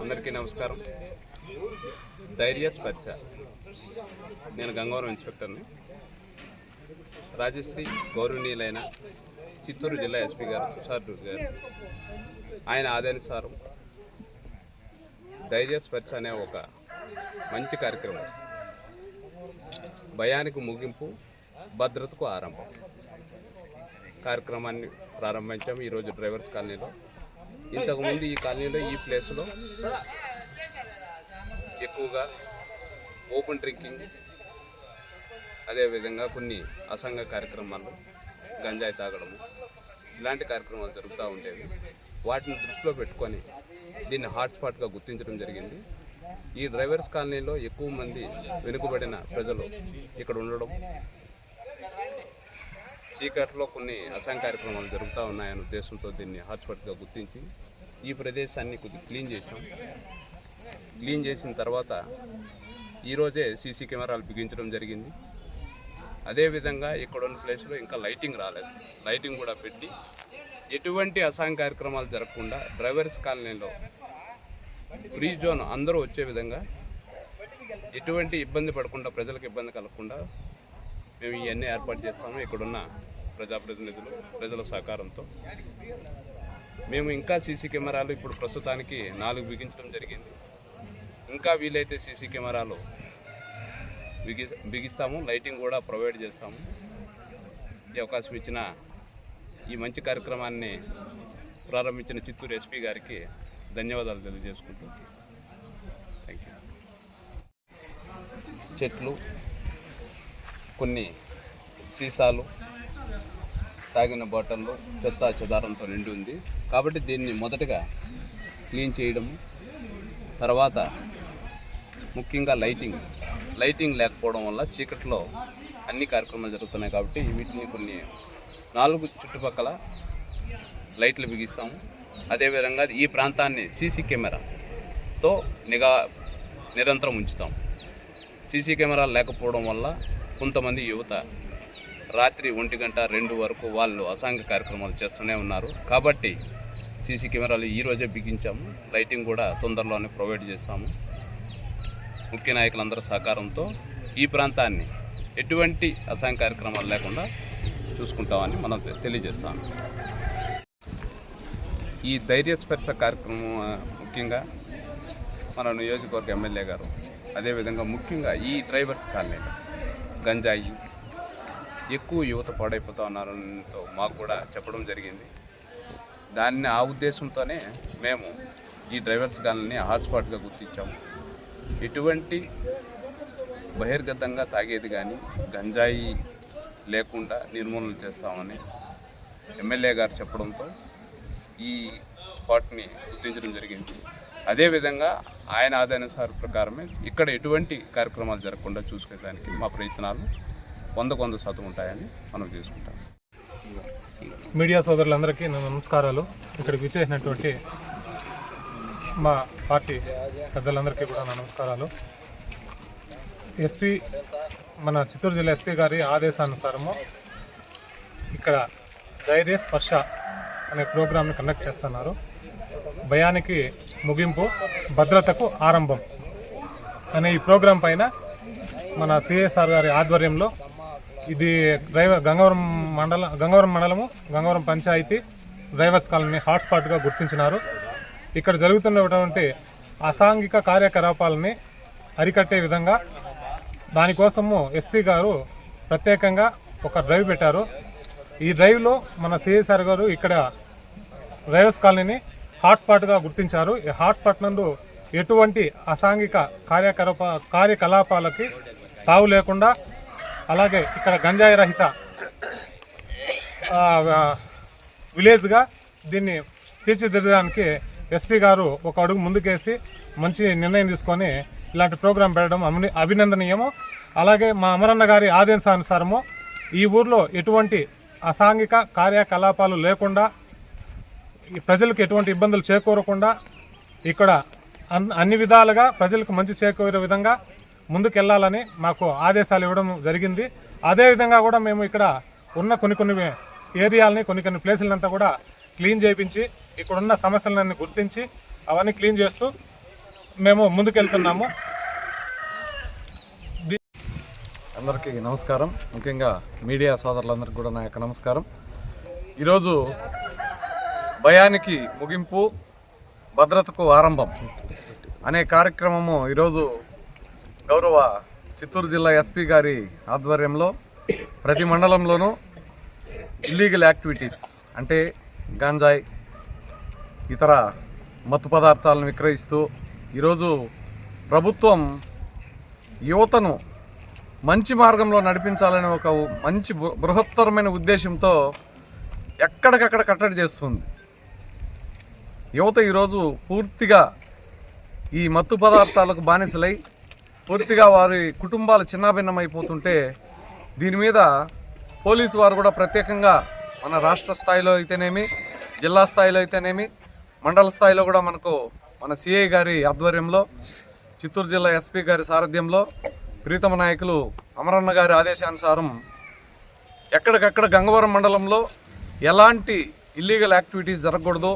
అందరికీ నమస్కారం. ధైర్య స్పర్శ. నేను గంగవరం ఇన్స్పెక్టర్ని. రాజశ్రీ గౌరవనీయులైన చిత్తూరు జిల్లా ఎస్పీ గారు తుషార్ దూర్ గారు. ఆయన ఆదేశానుసారం ధైర్య స్పర్శ అనే ఒక మంచి కార్యక్రమం. భయానికి ముగింపు భద్రతకు ఆరంభం. కార్యక్రమాన్ని ప్రారంభించాము ఈరోజు డ్రైవర్స్ కాలనీలో. ఇంతకుముందు ఈ కాలనీలో ఈ ప్లేస్లో ఎక్కువగా ఓపెన్ డ్రింకింగ్ అదేవిధంగా కొన్ని అసంఘ కార్యక్రమాలు గంజాయి తాగడము ఇలాంటి కార్యక్రమాలు జరుగుతూ ఉండేవి. వాటిని దృష్టిలో పెట్టుకొని దీన్ని హాట్స్పాట్గా గుర్తించడం జరిగింది. ఈ డ్రైవర్స్ కాలనీలో ఎక్కువ మంది వెనుకబడిన ప్రజలు ఇక్కడ ఉండడం చీకట్లో కొన్ని అసాం కార్యక్రమాలు జరుగుతూ ఉన్నాయనే ఉద్దేశంతో దీన్ని హాట్స్పాట్గా గుర్తించి ఈ ప్రదేశాన్ని కొద్దిగా క్లీన్ చేసాం క్లీన్ చేసిన తర్వాత ఈరోజే సీసీ కెమెరాలు బిగించడం జరిగింది. అదేవిధంగా ఇక్కడ ఉన్న ప్లేస్లో ఇంకా లైటింగ్ రాలేదు. లైటింగ్ కూడా పెట్టి ఎటువంటి అసాం కార్యక్రమాలు జరగకుండా డ్రైవర్స్ కాలనీలో ఫ్రీ జోన్ అందరూ వచ్చే విధంగా ఎటువంటి ఇబ్బంది పడకుండా ప్రజలకు ఇబ్బంది కలగకుండా మేము ఇవన్నీ ఏర్పాటు చేస్తాము. ఇక్కడున్న ప్రజాప్రతినిధులు ప్రజల సహకారంతో. మేము ఇంకా సీసీ కెమెరాలు ఇప్పుడు ప్రస్తుతానికి నాలుగు బిగించడం జరిగింది. ఇంకా వీలైతే సీసీ కెమెరాలు బిగి బిగిస్తాము. లైటింగ్ కూడా ప్రొవైడ్ చేస్తాము. ఈ అవకాశం ఇచ్చిన ఈ మంచి కార్యక్రమాన్ని ప్రారంభించిన చిత్తూరు ఎస్పీ గారికి ధన్యవాదాలు తెలియజేసుకుంటూ. థ్యాంక్ యూ చెట్లు కొన్ని సీసాలు తాగిన బాటిల్లో చెత్త చెదారంతో నిండి ఉంది. కాబట్టి దీన్ని మొదటగా క్లీన్ చేయడము తర్వాత ముఖ్యంగా లైటింగ్ లైటింగ్ లేకపోవడం వల్ల చీకట్లో అన్ని కార్యక్రమాలు జరుగుతున్నాయి కాబట్టి వీటిని కొన్ని నాలుగు చుట్టుపక్కల లైట్లు బిగిస్తాము. అదేవిధంగా ఈ ప్రాంతాన్ని సీసీ కెమెరాతో నిఘా నిరంతరం ఉంచుతాం సీసీ కెమెరా లేకపోవడం వల్ల కొంతమంది యువత రాత్రి ఒంటి గంట రెండు వరకు వాళ్ళు అసాంఘిక కార్యక్రమాలు చేస్తూనే ఉన్నారు. కాబట్టి సీసీ కెమెరాలు ఈరోజే బిగించాము. లైటింగ్ కూడా తొందరలోనే ప్రొవైడ్ చేస్తాము ముఖ్య నాయకులందరూ సహకారంతో ఈ ప్రాంతాన్ని ఎటువంటి అసాంఘిక కార్యక్రమాలు లేకుండా చూసుకుంటామని మనం తెలియజేస్తాము. ఈ ధైర్యస్పర్శ కార్యక్రమం ముఖ్యంగా మన నియోజకవర్గ ఎమ్మెల్యే గారు అదేవిధంగా ముఖ్యంగా ఈ డ్రైవర్స్ కాలనీలో గంజాయి ఎక్కువ యువత పాడైపోతా ఉన్నారతో మాకు కూడా చెప్పడం జరిగింది. దాన్ని ఆ ఉద్దేశంతోనే మేము ఈ డ్రైవర్స్ కాలనీ హాట్స్పాట్గా గుర్తించాము. ఎటువంటి బహిర్గతంగా తాగేది కానీ గంజాయి లేకుండా నిర్మూలన చేస్తామని ఎమ్మెల్యే గారు చెప్పడంతో ఈ స్పాట్ని గుర్తించడం జరిగింది. అదేవిధంగా ఆయన ఆదాయానుసార ప్రకారమే ఇక్కడ ఎటువంటి కార్యక్రమాలు జరగకుండా చూసుకునేదానికి మా ప్రయత్నాలు వంద వంద శాతం ఉంటాయని మనం చేసుకుంటాం. మీడియా సోదరులందరికీ నమస్కారాలు. ఇక్కడికి విచ్చేసినటువంటి మా పార్టీ పెద్దలందరికీ కూడా నా నమస్కారాలు. ఎస్పీ మన చిత్తూరు జిల్లా ఎస్పీ గారి ఆదేశానుసారము ఇక్కడ ధైర్య స్పర్శ అనే ప్రోగ్రామ్ని కండక్ట్ చేస్తున్నారు. భయానికి ముగింపు భద్రతకు ఆరంభం అనే ఈ ప్రోగ్రాం పైన మన సిఎస్ఆర్ గారి ఆధ్వర్యంలో ఇది డ్రైవర్ గంగవరం మండల గంగవరం మండలము గంగవరం పంచాయతీ డ్రైవర్స్ కాలనీ హాట్స్పాట్గా గుర్తించినారు. ఇక్కడ జరుగుతున్నటువంటి అసాంఘిక కార్యకలాపాలని అరికట్టే విధంగా దానికోసము ఎస్పీ గారు ప్రత్యేకంగా ఒక డ్రైవ్ పెట్టారు. ఈ డ్రైవ్లో మన సిఎస్ఆర్ గారు ఇక్కడ డ్రైవర్స్ కాలనీని హాట్స్పాట్గా గుర్తించారు. ఈ హాట్స్పాట్ నందు ఎటువంటి అసాంఘిక కార్యకలాప కార్యకలాపాలకి తావు లేకుండా అలాగే ఇక్కడ గంజాయి రహిత విలేజ్గా దీన్ని తీర్చిదిద్దడానికి ఎస్పీ గారు ఒక అడుగు ముందుకేసి మంచి నిర్ణయం తీసుకొని ఇలాంటి ప్రోగ్రాం పెట్టడం అభిన- అభినందనీయము. అలాగే మా అమరన్న గారి ఆదేశానుసారము ఈ ఊర్లో ఎటువంటి అసాంఘిక కార్యకలాపాలు లేకుండా ప్రజలకు ఎటువంటి ఇబ్బందులు చేకూరకుండా ఇక్కడ అన్- అన్ని విధాలుగా ప్రజలకు మంచి చేకూరే విధంగా ముందుకెళ్ళాలని మాకు ఆదేశాలు ఇవ్వడం జరిగింది. అదేవిధంగా కూడా మేము ఇక్కడ ఉన్న కొన్ని కొన్ని ఏరియాలని కొన్ని కొన్ని ప్లేసులంతా కూడా క్లీన్ చేయించి ఇక్కడ ఉన్న సమస్యలన్నీ గుర్తించి అవన్నీ క్లీన్ చేస్తూ మేము ముందుకెళ్తున్నాము. అందరికీ నమస్కారం. ముఖ్యంగా మీడియా సోదరులందరికీ కూడా నా యొక్క నమస్కారం. ఈరోజు భయానికి ముగింపు భద్రతకు ఆరంభం అనే కార్యక్రమము ఈరోజు గౌరవ చిత్తూరు జిల్లా ఎస్పీ గారి ఆధ్వర్యంలో ప్రతి మండలంలోనూ ఇల్లీగల్ యాక్టివిటీస్ అంటే గాంజాయి ఇతర మత్తు పదార్థాలను విక్రయిస్తూ ఈరోజు ప్రభుత్వం యువతను మంచి మార్గంలో నడిపించాలనే ఒక మంచి బృహత్తరమైన ఉద్దేశంతో ఎక్కడికక్కడ కట్టడి చేస్తుంది. యువత ఈరోజు పూర్తిగా ఈ మత్తు పదార్థాలకు బానిసలై పూర్తిగా వారి కుటుంబాలు చిన్నాభిన్నమైపోతుంటే దీని మీద పోలీసు వారు కూడా ప్రత్యేకంగా మన రాష్ట్ర స్థాయిలో అయితేనేమి జిల్లా స్థాయిలో అయితేనేమి మండల స్థాయిలో కూడా మనకు మన సిఐ గారి ఆధ్వర్యంలో చిత్తూరు జిల్లా ఎస్పీ గారి సారథ్యంలో ప్రీతమ నాయకులు అమరన్న గారి ఆదేశానుసారం ఎక్కడికక్కడ గంగవరం మండలంలో ఎలాంటి ఇల్లీగల్ యాక్టివిటీస్ జరగకూడదు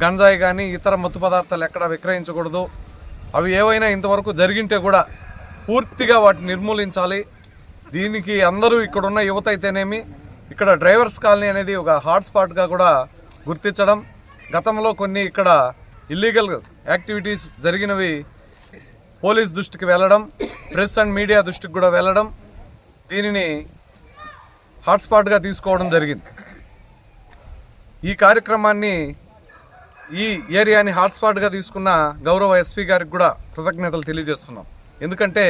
గంజాయి కానీ ఇతర మత్తు పదార్థాలు ఎక్కడ విక్రయించకూడదు. అవి ఏవైనా ఇంతవరకు జరిగింటే కూడా పూర్తిగా వాటిని నిర్మూలించాలి. దీనికి అందరూ ఇక్కడున్న యువత అయితేనేమి ఇక్కడ డ్రైవర్స్ కాలనీ అనేది ఒక హాట్స్పాట్గా కూడా గుర్తించడం గతంలో కొన్ని ఇక్కడ ఇల్లీగల్ యాక్టివిటీస్ జరిగినవి పోలీస్ దృష్టికి వెళ్ళడం ప్రెస్ అండ్ మీడియా దృష్టికి కూడా వెళ్ళడం దీనిని హాట్స్పాట్గా తీసుకోవడం జరిగింది. ఈ కార్యక్రమాన్ని ఈ ఏరియాని హాట్స్పాట్గా తీసుకున్న గౌరవ ఎస్పీ గారికి కూడా కృతజ్ఞతలు తెలియజేస్తున్నాం. ఎందుకంటే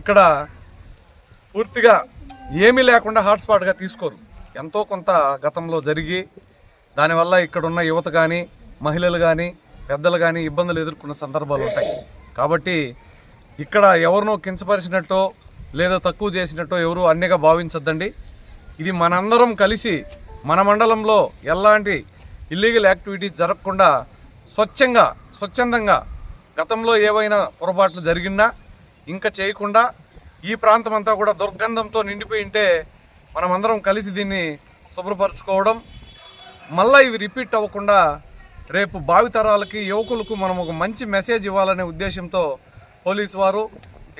ఇక్కడ పూర్తిగా ఏమీ లేకుండా హాట్స్పాట్గా తీసుకోరు. ఎంతో కొంత గతంలో జరిగి దానివల్ల ఇక్కడున్న యువత కానీ మహిళలు కానీ పెద్దలు కానీ ఇబ్బందులు ఎదుర్కొన్న సందర్భాలు ఉంటాయి. కాబట్టి ఇక్కడ ఎవరినో కించపరిచినట్టో లేదా తక్కువ చేసినట్టో ఎవరు అన్యగా భావించొద్దండి. ఇది మనందరం కలిసి మన మండలంలో ఎలాంటి ఇల్లీగల్ యాక్టివిటీస్ జరగకుండా స్వచ్ఛంగా స్వచ్ఛందంగా గతంలో ఏవైనా పొరపాట్లు జరిగినా ఇంకా చేయకుండా ఈ ప్రాంతం అంతా కూడా దుర్గంధంతో నిండిపోయి ఉంటే మనమందరం కలిసి దీన్ని శుభ్రపరచుకోవడం మళ్ళీ ఇవి రిపీట్ అవ్వకుండా రేపు భావితరాలకి యువకులకు మనం ఒక మంచి మెసేజ్ ఇవ్వాలనే ఉద్దేశంతో పోలీస్ వారు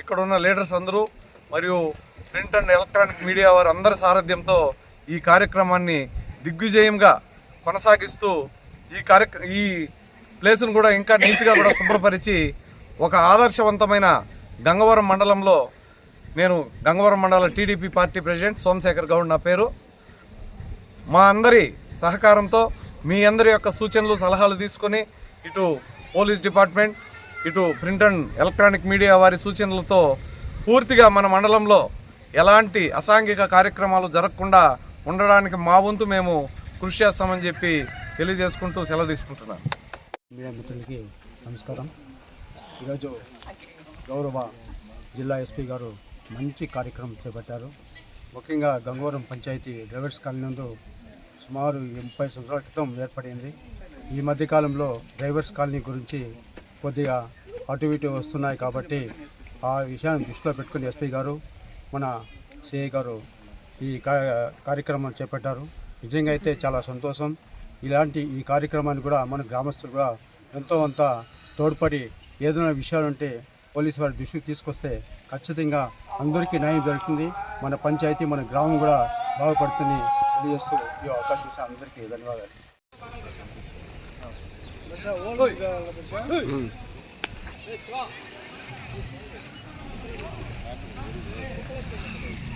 ఇక్కడ ఉన్న లీడర్స్ అందరూ మరియు ప్రింట్ అండ్ ఎలక్ట్రానిక్ మీడియా వారు అందరి సారథ్యంతో ఈ కార్యక్రమాన్ని దిగ్విజయంగా కొనసాగిస్తూ ఈ కార్య ఈ ప్లేస్ను కూడా ఇంకా నీట్గా కూడా శుభ్రపరిచి ఒక ఆదర్శవంతమైన గంగవరం మండలంలో నేను గంగవరం మండల TDP party president Somashekar Goud నా పేరు. మా అందరి సహకారంతో మీ అందరి యొక్క సూచనలు సలహాలు తీసుకొని ఇటు పోలీస్ డిపార్ట్మెంట్ ఇటు ప్రింట్ అండ్ ఎలక్ట్రానిక్ మీడియా వారి సూచనలతో పూర్తిగా మన మండలంలో ఎలాంటి అసాంఘిక కార్యక్రమాలు జరగకుండా ఉండడానికి మా వంతు మేము కృషి చేస్తామని చెప్పి తెలియజేసుకుంటూ సెలవు తీసుకుంటున్నాను. మీడియా మిత్రులకి నమస్కారం. ఈరోజు గౌరవ జిల్లా ఎస్పీ గారు మంచి కార్యక్రమం చేపట్టారు. ముఖ్యంగా గంగవరం పంచాయతీ డ్రైవర్స్ కాలనీ నందు సుమారు ముప్పై సంవత్సరాల క్రితం ఏర్పడింది. ఈ మధ్యకాలంలో డ్రైవర్స్ కాలనీ గురించి కొద్దిగా అటు ఇటు వస్తున్నాయి కాబట్టి ఆ విషయాన్ని దృష్టిలో పెట్టుకుని ఎస్పీ గారు మన సిఐ గారు ఈ కార్యక్రమం చేపట్టారు. నిజంగా అయితే చాలా సంతోషం. ఇలాంటి ఈ కార్యక్రమాన్ని కూడా మన గ్రామస్తులు కూడా ఎంతో అంత తోడ్పడి ఏదైనా విషయాలు ఉంటే పోలీసు వారి దృష్టికి తీసుకొస్తే ఖచ్చితంగా అందరికీ న్యాయం దొరుకుతుంది మన పంచాయతీ మన గ్రామం కూడా బాగుపడుతుంది. తెలియజేస్తూ ఈ అవకాశం ఇచ్చిన అందరికీ ధన్యవాదాలు. ఓకే